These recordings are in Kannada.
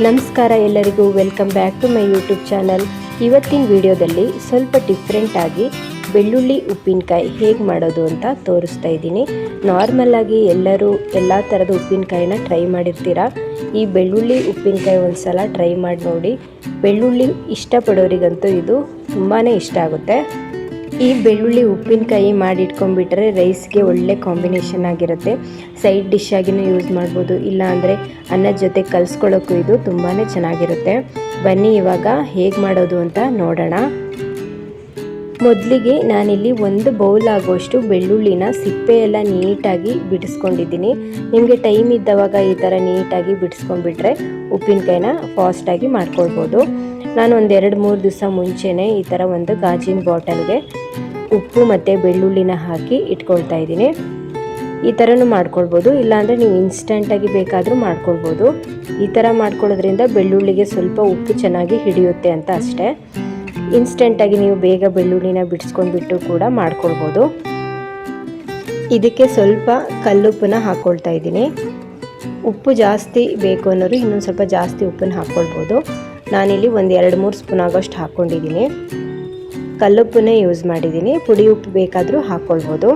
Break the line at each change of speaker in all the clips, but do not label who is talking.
ನಮಸ್ಕಾರ ಎಲ್ಲರಿಗೂ welcome back to my YouTube channel. ಇವತ್ತಿನ ವಿಡಿಯೋದಲ್ಲಿ ಸ್ವಲ್ಪ ಡಿಫ್ರೆಂಟ್ ಆಗಿ ಬೆಳ್ಳುಳ್ಳಿ, ಉಪ್ಪಿನಕಾಯಿ ಹೇಗೆ ಮಾಡೋದು ಅಂತ ತೋರಿಸ್ತಾ ಇದ್ದೀನಿ. ನಾರ್ಮಲ್ ಆಗಿ ಎಲ್ಲರೂ ಎಲ್ಲ ಥರದ ಉಪ್ಪಿನಕಾಯಿನ ಟ್ರೈ ಮಾಡಿರ್ತೀರಾ? ಈ ಬೆಳ್ಳುಳ್ಳಿ, ಉಪ್ಪಿನಕಾಯಿ ಒಂದ್ಸಲ ಟ್ರೈ ಮಾಡಿ ನೋಡಿ. ಬೆಳ್ಳುಳ್ಳಿ ಇಷ್ಟಪಡೋರಿಗಂತೂ ಇದು ತುಂಬಾ ಇಷ್ಟ ಆಗುತ್ತೆ. ಈ ಬೆಳ್ಳುಳ್ಳಿ ಉಪ್ಪಿನಕಾಯಿ ಮಾಡಿಟ್ಕೊಂಡ್ಬಿಟ್ರೆ ರೈಸ್ಗೆ ಒಳ್ಳೆ ಕಾಂಬಿನೇಷನ್ ಆಗಿರುತ್ತೆ. ಸೈಡ್ ಡಿಶ್ ಆಗಿನೂ ಯೂಸ್ ಮಾಡ್ಬೋದು. ಇಲ್ಲ ಅಂದರೆ ಅನ್ನದ ಜೊತೆ ಕಲಿಸ್ಕೊಳ್ಳೋಕ್ಕೂ ಇದು ತುಂಬಾ ಚೆನ್ನಾಗಿರುತ್ತೆ. ಬನ್ನಿ ಇವಾಗ ಹೇಗೆ ಮಾಡೋದು ಅಂತ ನೋಡೋಣ. ಮೊದಲಿಗೆ ನಾನಿಲ್ಲಿ ಒಂದು ಬೌಲ್ ಆಗುವಷ್ಟು ಬೆಳ್ಳುಳ್ಳಿನ ಸಿಪ್ಪೆ ಎಲ್ಲ ನೀಟಾಗಿ ಬಿಡಿಸ್ಕೊಂಡಿದ್ದೀನಿ. ನಿಮಗೆ ಟೈಮ್ ಇದ್ದವಾಗ ಈ ಥರ ನೀಟಾಗಿ ಬಿಡಿಸ್ಕೊಂಡ್ಬಿಟ್ರೆ ಉಪ್ಪಿನಕಾಯಿನ ಫಾಸ್ಟಾಗಿ ಮಾಡ್ಕೊಳ್ಬೋದು. ನಾನು ಒಂದು ಎರಡು ಮೂರು ದಿವಸ ಮುಂಚೆನೇ ಈ ಥರ ಒಂದು ಗಾಜಿನ ಬಾಟಲ್ಗೆ ಉಪ್ಪು ಮತ್ತು ಬೆಳ್ಳುಳ್ಳಿನ ಹಾಕಿ ಇಟ್ಕೊಳ್ತಾ ಇದ್ದೀನಿ. ಈ ಥರನೂ ಮಾಡ್ಕೊಳ್ಬೋದು, ಇಲ್ಲಾಂದರೆ ನೀವು ಇನ್ಸ್ಟಂಟಾಗಿ ಬೇಕಾದರೂ ಮಾಡ್ಕೊಳ್ಬೋದು. ಈ ಥರ ಮಾಡ್ಕೊಳ್ಳೋದ್ರಿಂದ ಬೆಳ್ಳುಳ್ಳಿಗೆ ಸ್ವಲ್ಪ ಉಪ್ಪು ಚೆನ್ನಾಗಿ ಹಿಡಿಯುತ್ತೆ ಅಂತ ಅಷ್ಟೇ. ಇನ್ಸ್ಟೆಂಟಾಗಿ ನೀವು ಬೇಗ ಬೆಳ್ಳುಳ್ಳಿನ ಬಿಡಿಸ್ಕೊಂಡ್ಬಿಟ್ಟು ಕೂಡ ಮಾಡ್ಕೊಳ್ಬೋದು. ಇದಕ್ಕೆ ಸ್ವಲ್ಪ ಕಲ್ಲುಪ್ಪನ್ನ ಹಾಕ್ಕೊಳ್ತಾ ಇದ್ದೀನಿ. ಉಪ್ಪು ಜಾಸ್ತಿ ಬೇಕು ಅನ್ನೋರು ಇನ್ನೊಂದು ಸ್ವಲ್ಪ ಜಾಸ್ತಿ ಉಪ್ಪನ್ನು ಹಾಕ್ಕೊಳ್ಬೋದು ನಾನಿಲ್ಲಿ ಒಂದು ಎರಡು ಮೂರು ಸ್ಪೂನ್ ಆಗೋಷ್ಟು ಹಾಕ್ಕೊಂಡಿದ್ದೀನಿ ಕಲ್ಲುಪ್ಪನ್ನೇ ಯೂಸ್ ಮಾಡಿದ್ದೀನಿ. ಪುಡಿ ಉಪ್ಪು ಬೇಕಾದರೂ ಹಾಕ್ಕೊಳ್ಬೋದು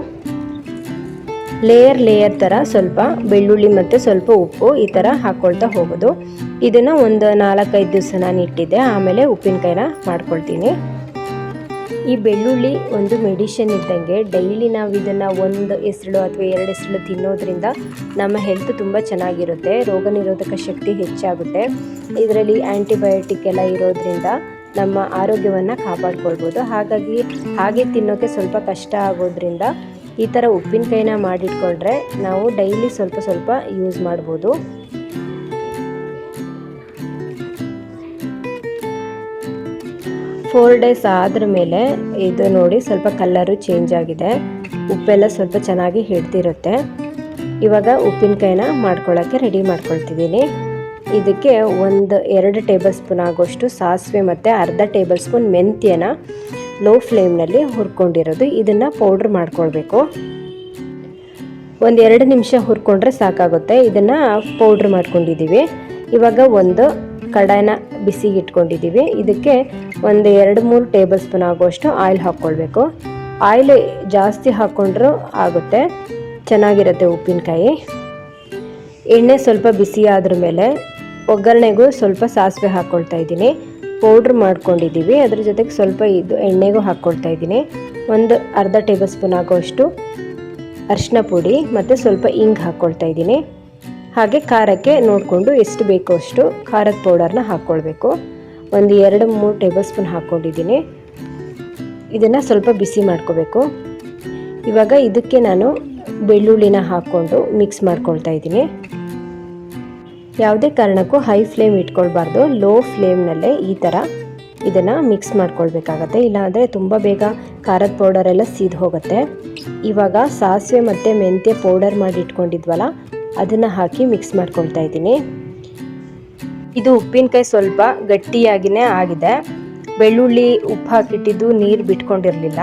ಲೇಯರ್ ಲೇಯರ್ ಥರ ಸ್ವಲ್ಪ ಬೆಳ್ಳುಳ್ಳಿ ಮತ್ತು ಸ್ವಲ್ಪ ಉಪ್ಪು ಈ ಥರ ಹಾಕ್ಕೊಳ್ತಾ ಹೋಗೋದು. ಇದನ್ನು ಒಂದು ನಾಲ್ಕೈದು ದಿವಸ ನಾನು ಇಟ್ಟಿದ್ದೆ. ಆಮೇಲೆ ಉಪ್ಪಿನಕಾಯಿನ ಮಾಡ್ಕೊಳ್ತೀನಿ. ಈ ಬೆಳ್ಳುಳ್ಳಿ ಒಂದು ಮೆಡಿಷನ್ ಇದ್ದಂಗೆ ಡೈಲಿ ನಾವು ಇದನ್ನು ಒಂದು ಹೆಸರು ಅಥವಾ ಎರಡು ಹೆಸರು ತಿನ್ನೋದ್ರಿಂದ ನಮ್ಮ ಹೆಲ್ತ್ ತುಂಬ ಚೆನ್ನಾಗಿರುತ್ತೆ. ರೋಗ ನಿರೋಧಕ ಶಕ್ತಿ ಹೆಚ್ಚಾಗುತ್ತೆ. ಇದರಲ್ಲಿ ಆ್ಯಂಟಿಬಯೋಟಿಕ್ ಎಲ್ಲ ಇರೋದ್ರಿಂದ ನಮ್ಮ ಆರೋಗ್ಯವನ್ನು ಕಾಪಾಡ್ಕೊಳ್ಬೋದು. ಹಾಗಾಗಿ ಹಾಗೆ ತಿನ್ನೋಕ್ಕೆ ಸ್ವಲ್ಪ ಕಷ್ಟ ಆಗೋದ್ರಿಂದ ಈ ಥರ ಉಪ್ಪಿನಕಾಯಿನ ಮಾಡಿಟ್ಕೊಂಡ್ರೆ ನಾವು ಡೈಲಿ ಸ್ವಲ್ಪ ಸ್ವಲ್ಪ ಯೂಸ್ ಮಾಡ್ಬೋದು. ಫೋರ್ ಡೇಸ್ ಆದ್ರ ಮೇಲೆ ಇದು ನೋಡಿ ಸ್ವಲ್ಪ ಕಲ್ಲರು ಚೇಂಜ್ ಆಗಿದೆ. ಉಪ್ಪೆಲ್ಲ ಸ್ವಲ್ಪ ಚೆನ್ನಾಗಿ ಹಿಡ್ದಿರುತ್ತೆ. ಇವಾಗ ಉಪ್ಪಿನಕಾಯಿನ ಮಾಡ್ಕೊಳ್ಳೋಕ್ಕೆ ರೆಡಿ ಮಾಡ್ಕೊಳ್ತಿದ್ದೀನಿ. ಇದಕ್ಕೆ ಒಂದು ಎರಡು ಟೇಬಲ್ ಸ್ಪೂನ್ ಆಗೋಷ್ಟು ಸಾಸಿವೆ ಮತ್ತು ಅರ್ಧ ಟೇಬಲ್ ಸ್ಪೂನ್ ಮೆಂತ್ಯನ ಲೋ ಫ್ಲೇಮ್ನಲ್ಲಿ ಹುರ್ಕೊಂಡಿರೋದು. ಇದನ್ನು ಪೌಡ್ರ್ ಮಾಡ್ಕೊಳ್ಬೇಕು. ಒಂದು ಎರಡು ನಿಮಿಷ ಹುರ್ಕೊಂಡ್ರೆ ಸಾಕಾಗುತ್ತೆ. ಇದನ್ನು ಪೌಡ್ರ್ ಮಾಡ್ಕೊಂಡಿದ್ದೀವಿ. ಇವಾಗ ಒಂದು ಕಡಾಯನ ಬಿಸಿಗೆ ಇಟ್ಕೊಂಡಿದ್ದೀವಿ ಇದಕ್ಕೆ ಒಂದು ಎರಡು ಮೂರು ಟೇಬಲ್ ಸ್ಪೂನ್ ಆಗುವಷ್ಟು ಆಯಿಲ್ ಹಾಕ್ಕೊಳ್ಬೇಕು. ಆಯಿಲ್ ಜಾಸ್ತಿ ಹಾಕ್ಕೊಂಡ್ರೂ ಆಗುತ್ತೆ. ಚೆನ್ನಾಗಿರುತ್ತೆ ಉಪ್ಪಿನಕಾಯಿ. ಎಣ್ಣೆ ಸ್ವಲ್ಪ ಬಿಸಿ ಆದ್ರ ಮೇಲೆ ಒಗ್ಗರಣೆಗೂ ಸ್ವಲ್ಪ ಸಾಸಿವೆ ಹಾಕ್ಕೊಳ್ತಾ ಇದ್ದೀನಿ. ಪೌಡ್ರ್ ಮಾಡ್ಕೊಂಡಿದ್ದೀವಿ. ಅದ್ರ ಜೊತೆಗೆ ಸ್ವಲ್ಪ ಇದು ಎಣ್ಣೆಗೂ ಹಾಕ್ಕೊಳ್ತಾ ಇದ್ದೀನಿ. ಒಂದು ಅರ್ಧ ಟೇಬಲ್ ಸ್ಪೂನ್ ಆಗೋಷ್ಟು ಅರಿಶಿನ ಪುಡಿ ಮತ್ತು ಸ್ವಲ್ಪ ಇಂಗ್ ಹಾಕ್ಕೊಳ್ತಾ ಇದ್ದೀನಿ. ಹಾಗೆ ಖಾರಕ್ಕೆ ನೋಡಿಕೊಂಡು ಎಷ್ಟು ಬೇಕೋ ಅಷ್ಟು ಖಾರದ ಪೌಡರ್ನ ಹಾಕ್ಕೊಳ್ಬೇಕು. ಒಂದು ಎರಡು ಮೂರು ಟೇಬಲ್ ಸ್ಪೂನ್ ಹಾಕ್ಕೊಂಡಿದ್ದೀನಿ. ಇದನ್ನು ಸ್ವಲ್ಪ ಬಿಸಿ ಮಾಡ್ಕೋಬೇಕು. ಇವಾಗ ಇದಕ್ಕೆ ನಾನು ಬೆಳ್ಳುಳ್ಳಿನ ಹಾಕ್ಕೊಂಡು ಮಿಕ್ಸ್ ಮಾಡ್ಕೊಳ್ತಾ ಇದ್ದೀನಿ. ಯಾವುದೇ ಕಾರಣಕ್ಕೂ ಹೈ ಫ್ಲೇಮ್ ಇಟ್ಕೊಳ್ಬಾರ್ದು ಲೋ ಫ್ಲೇಮ್ನಲ್ಲೇ ಈ ಥರ ಇದನ್ನು ಮಿಕ್ಸ್ ಮಾಡ್ಕೊಳ್ಬೇಕಾಗತ್ತೆ. ಇಲ್ಲಾಂದರೆ ತುಂಬ ಬೇಗ ಖಾರದ ಪೌಡರ್ ಎಲ್ಲ ಸೀದು ಹೋಗುತ್ತೆ. ಇವಾಗ ಸಾಸಿವೆ ಮತ್ತು ಮೆಂತ್ಯ ಪೌಡರ್ ಮಾಡಿ ಇಟ್ಕೊಂಡಿದ್ವಲ್ಲ, ಅದನ್ನು ಹಾಕಿ ಮಿಕ್ಸ್ ಮಾಡ್ಕೊಳ್ತಾ ಇದ್ದೀನಿ. ಇದು ಉಪ್ಪಿನಕಾಯಿ ಸ್ವಲ್ಪ ಗಟ್ಟಿಯಾಗಿಯೇ ಆಗಿದೆ. ಬೆಳ್ಳುಳ್ಳಿ ಉಪ್ಪು ಹಾಕಿಟ್ಟಿದ್ದು ನೀರು ಬಿಟ್ಕೊಂಡಿರಲಿಲ್ಲ.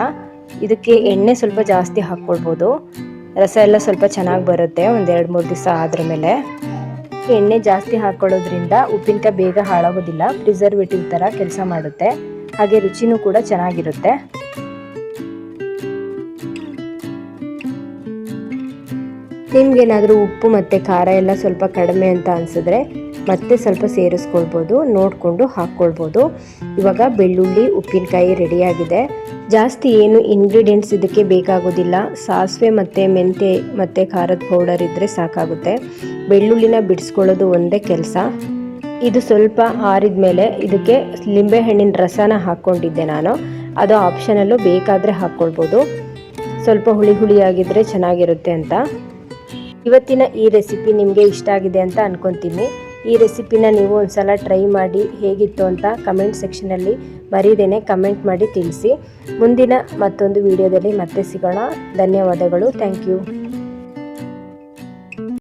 ಇದಕ್ಕೆ ಎಣ್ಣೆ ಸ್ವಲ್ಪ ಜಾಸ್ತಿ ಹಾಕ್ಕೊಳ್ಬೋದು. ರಸ ಎಲ್ಲ ಸ್ವಲ್ಪ ಚೆನ್ನಾಗಿ ಬರುತ್ತೆ ಒಂದು ಎರಡು ಮೂರು ದಿವಸ ಆದ್ರ ಮೇಲೆ ಎಣ್ಣೆ ಜಾಸ್ತಿ ಹಾಕೊಳ್ಳೋದ್ರಿಂದ ಉಪ್ಪಿನಕಾಯಿ ಬೇಗ ಹಾಳಾಗೋದಿಲ್ಲ ಪ್ರಿಸರ್ವೇಟಿವ್ ಥರ ಕೆಲಸ ಮಾಡುತ್ತೆ. ಹಾಗೆ ರುಚಿನೂ ಕೂಡ ಚೆನ್ನಾಗಿರುತ್ತೆ. ನಿಮ್ಗೇನಾದರೂ ಉಪ್ಪು ಮತ್ತು ಖಾರ ಎಲ್ಲ ಸ್ವಲ್ಪ ಕಡಿಮೆ ಅಂತ ಅನಿಸಿದ್ರೆ ಮತ್ತೆ ಸ್ವಲ್ಪ ಸೇರಿಸ್ಕೊಳ್ಬೋದು, ನೋಡಿಕೊಂಡು ಹಾಕ್ಕೊಳ್ಬೋದು. ಇವಾಗ ಬೆಳ್ಳುಳ್ಳಿ, ಉಪ್ಪಿನಕಾಯಿ ರೆಡಿಯಾಗಿದೆ ಜಾಸ್ತಿ ಏನು ಇಂಗ್ರೀಡಿಯೆಂಟ್ಸ್ ಇದಕ್ಕೆ ಬೇಕಾಗೋದಿಲ್ಲ. ಸಾಸಿವೆ ಮತ್ತು ಮೆಂತೆ ಮತ್ತು ಖಾರದ ಪೌಡರ್ ಇದ್ದರೆ ಸಾಕಾಗುತ್ತೆ. ಬೆಳ್ಳುಳ್ಳಿನ ಬಿಡಿಸ್ಕೊಳ್ಳೋದು ಒಂದೇ ಕೆಲಸ. ಇದು ಸ್ವಲ್ಪ ಆರಿದ ಮೇಲೆ ಇದಕ್ಕೆ ಲಿಂಬೆಹಣ್ಣಿನ ರಸನ ಹಾಕ್ಕೊಂಡಿದ್ದೆ ನಾನು. ಅದು ಆಪ್ಷನಲ್ಲೂ ಬೇಕಾದರೆ ಹಾಕ್ಕೊಳ್ಬೋದು. ಸ್ವಲ್ಪ ಹುಳಿ ಹುಳಿಯಾಗಿದ್ದರೆ ಚೆನ್ನಾಗಿರುತ್ತೆ ಅಂತ. ಇವತ್ತಿನ ಈ ರೆಸಿಪಿ ನಿಮಗೆ ಇಷ್ಟ ಆಗಿದೆ ಅಂತ ಅನ್ಕೊಂತೀನಿ. ಈ ರೆಸಿಪಿನ ನೀವು ಒಂದ್ಸಲ ಟ್ರೈ ಮಾಡಿ ಹೇಗಿತ್ತು ಅಂತ ಕಮೆಂಟ್ ಸೆಕ್ಷನಲ್ಲಿ ಮರೀದೇನೆ ಕಮೆಂಟ್ ಮಾಡಿ ತಿಳಿಸಿ. ಮುಂದಿನ ಮತ್ತೊಂದು ವಿಡಿಯೋದಲ್ಲಿ ಮತ್ತೆ ಸಿಗೋಣ. ಧನ್ಯವಾದಗಳು. Thank you